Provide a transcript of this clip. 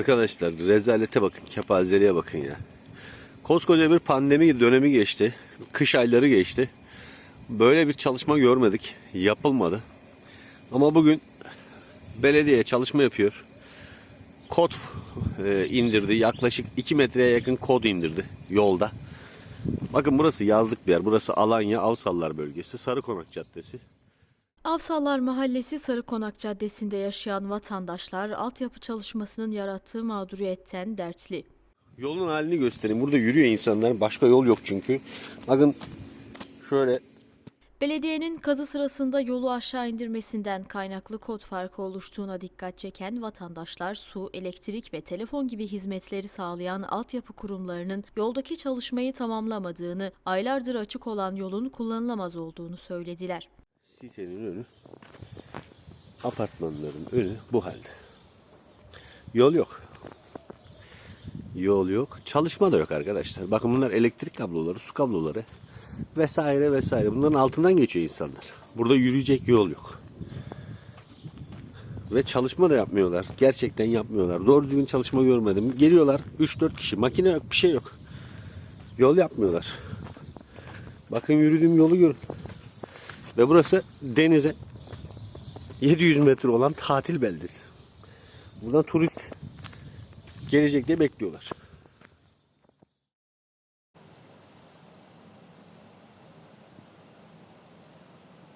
Arkadaşlar rezalete bakın, kepazeliğe bakın ya. Koskoca bir pandemi dönemi geçti. Kış ayları geçti. Böyle bir çalışma görmedik. Yapılmadı. Ama bugün belediye çalışma yapıyor. Kod e, indirdi. Yaklaşık 2 metreye yakın kod indirdi yolda. Bakın burası yazlık bir yer. Burası Alanya Avsallar bölgesi. Sarıkonak Caddesi. Avsallar Mahallesi Sarıkonak Caddesi'nde yaşayan vatandaşlar altyapı çalışmasının yarattığı mağduriyetten dertli. Yolun halini göstereyim. Burada yürüyor insanlar. Başka yol yok çünkü. Bakın şöyle Belediyenin kazı sırasında yolu aşağı indirmesinden kaynaklı kod farkı oluştuğuna dikkat çeken vatandaşlar su, elektrik ve telefon gibi hizmetleri sağlayan altyapı kurumlarının yoldaki çalışmayı tamamlamadığını, aylardır açık olan yolun kullanılamaz olduğunu söylediler. Sitenin önü apartmanların önü bu halde. Yol yok. Yol yok. Çalışma da yok arkadaşlar. Bakın bunlar elektrik kabloları, su kabloları vesaire vesaire. Bunların altından geçiyor insanlar. Burada yürüyecek yol yok. Ve çalışma da yapmıyorlar. Gerçekten yapmıyorlar. Doğru düzgün çalışma görmedim. Geliyorlar 3-4 kişi. Makine yok, bir şey yok. Yol yapmıyorlar. Bakın yürüdüğüm yolu görün. Ve burası denize 700 metre olan tatil beldesi. Buradan turist gelecek diye bekliyorlar.